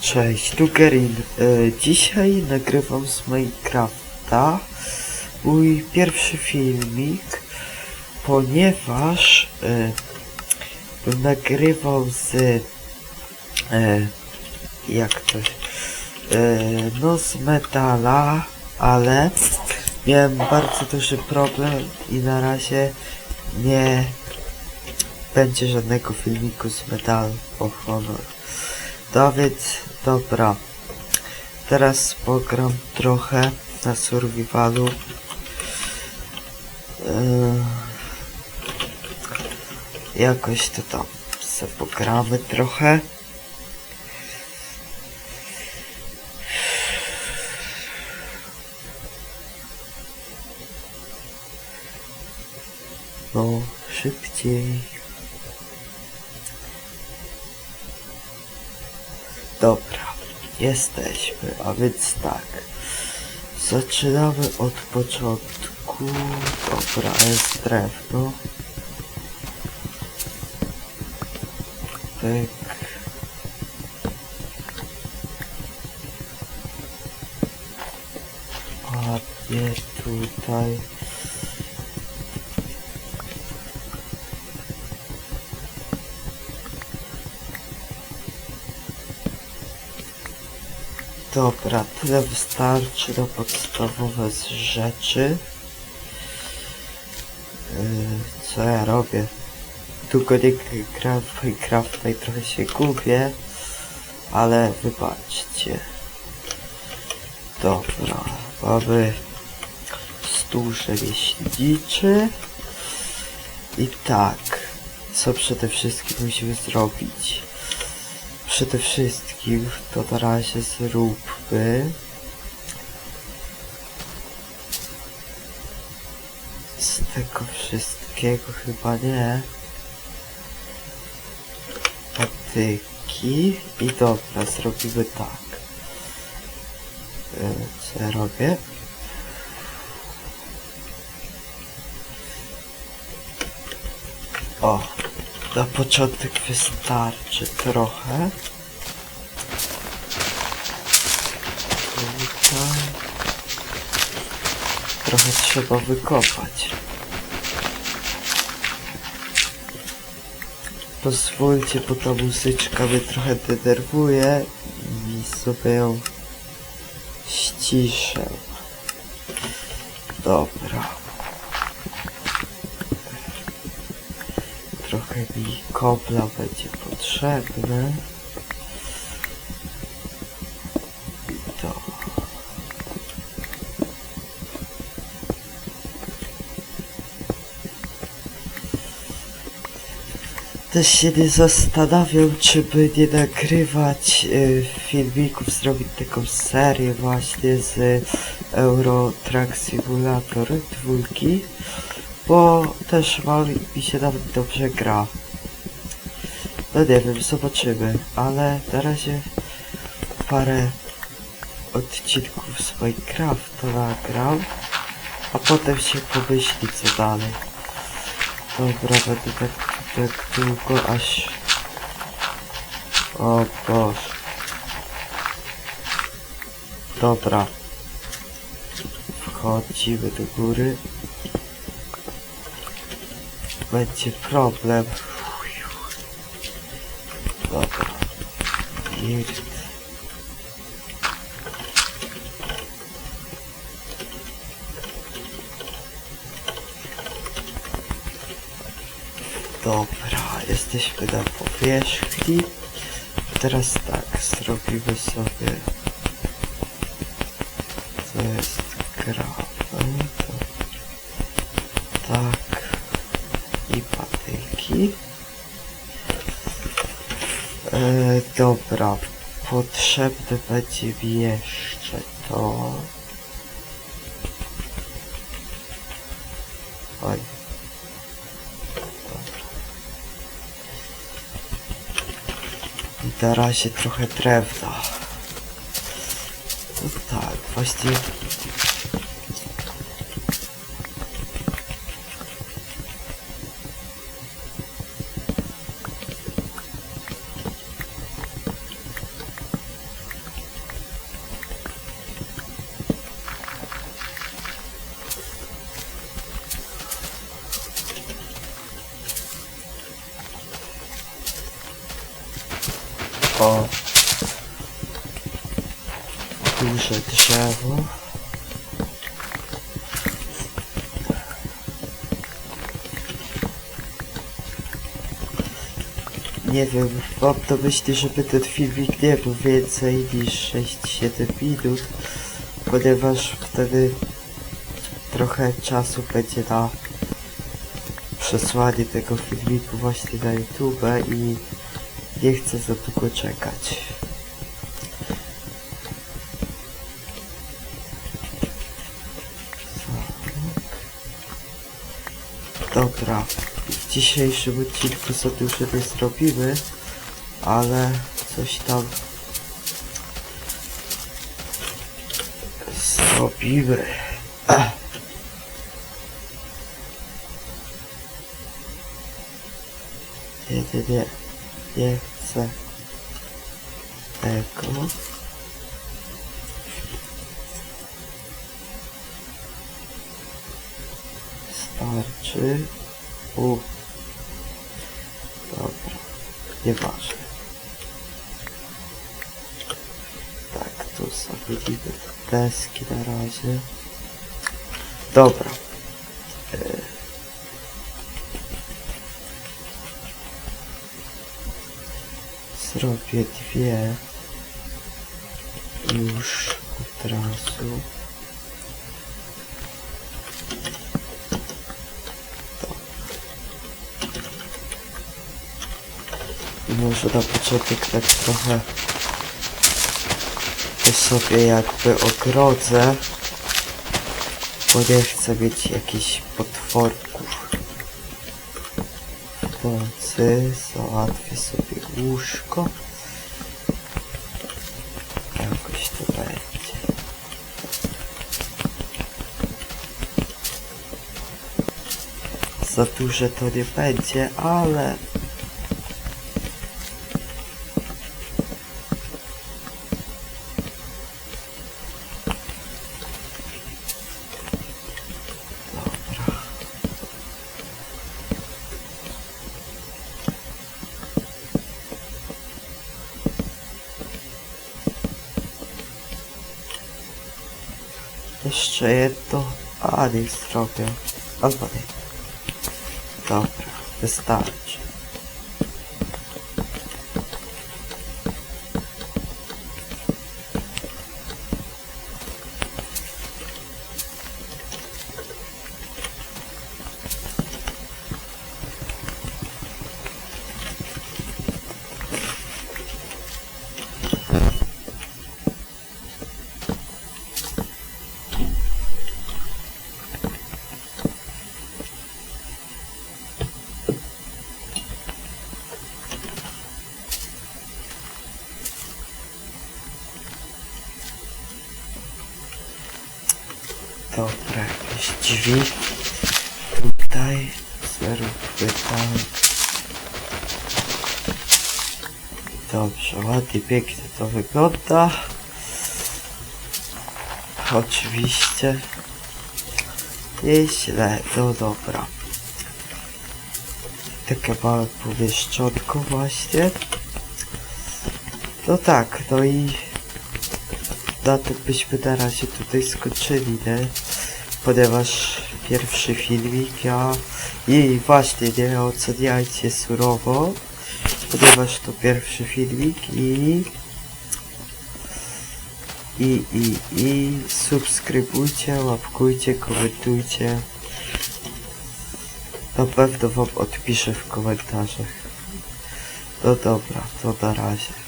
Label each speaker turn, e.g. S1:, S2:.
S1: Cześć, tu Gerin. E, dzisiaj nagrywam z Minecrafta mój pierwszy filmik, ponieważ e, nagrywał z e, jak to e, no z metala, ale miałem bardzo duży problem i na razie nie będzie żadnego filmiku z metalu po honor. Więc, dobra. Teraz pogram trochę na survivalu. Yy, jakoś to tam se pogramy trochę. No, szybciej. Dobra, jesteśmy, a więc tak. Zaczynamy od początku. Dobra, jest drewno. Tak. Ładnie tutaj. Dobra, tyle wystarczy na podstawowe rzeczy. Yy, co ja robię? Długo nie gram w Minecrafta i trochę się gubię, ale wybaczcie. Dobra, mamy stół rzemieślniczy. I tak, co przede wszystkim musimy zrobić? Przede wszystkim to na razie zróbmy. Z tego wszystkiego chyba nie. Patyki. I dobra zrobimy tak. E, co ja robię? O na początek wystarczy trochę Tutaj. Trochę trzeba wykopać. Pozwólcie, bo ta muzyczka mnie trochę denerwuje i sobie ją ściszę. Dobra. Trochę mi kobla będzie potrzebne. To. Też się nie zastanawiam, czy by nie nagrywać y, filmików, zrobić taką serię właśnie z Euro Truck Simulator dwójki, bo też mam i mi się nawet dobrze gra. No nie wiem, zobaczymy, ale na razie parę odcinków z Minecrafta nagram, a potem się pomyśli co dalej. Dobra, będę tak, tak długo aż... O Boże. Dobra. Wchodzimy do góry. Będzie problem. Dobra. Jest. Dobra, jesteśmy na powierzchni. Teraz tak, zrobimy sobie... To jest gravel, to... Tak. I patyki. E, dobra, potrzebne będzie jeszcze to... Oj. I na razie trochę drewna. No tak, właśnie... O. Duże drzewo. Nie wiem, mam to myśli, żeby ten filmik nie był więcej niż 6-7 minut, ponieważ wtedy trochę czasu będzie na przesłanie tego filmiku właśnie na YouTube i nie chcę za długo czekać. Dobra, w dzisiejszym odcinku za dużo nie zrobimy, ale coś tam zrobimy. Ech. Nie, nie, nie, nie chcę tego. Starczy. U. Dobra. Nieważne. Tak, tu sobie deski na razie. Dobra. Zrobię dwie już od razu. I może na początek tak trochę to sobie jakby ogrodzę, bo nie chcę mieć jakichś potworków. W nocy załatwię sobie łóżko. Jakoś to będzie. Za duże to nie będzie, ale Jeszcze jedno, a nie zrobię. Albo nie. Dobra, wystarczy. Dobra, jakieś drzwi. Tutaj. Zróbmy tam. Dobrze, ładnie, pięknie to wygląda. Oczywiście. Nieźle, no dobra. Takie małe pomieszczonko właśnie. No tak, no i na tym byśmy na razie tutaj skończyli, nie? Ponieważ pierwszy filmik ja... I właśnie nie oceniajcie surowo, ponieważ to pierwszy filmik i... I, i, i subskrybujcie, łapkujcie, komentujcie. Na pewno wam odpiszę w komentarzach. No dobra, to na razie.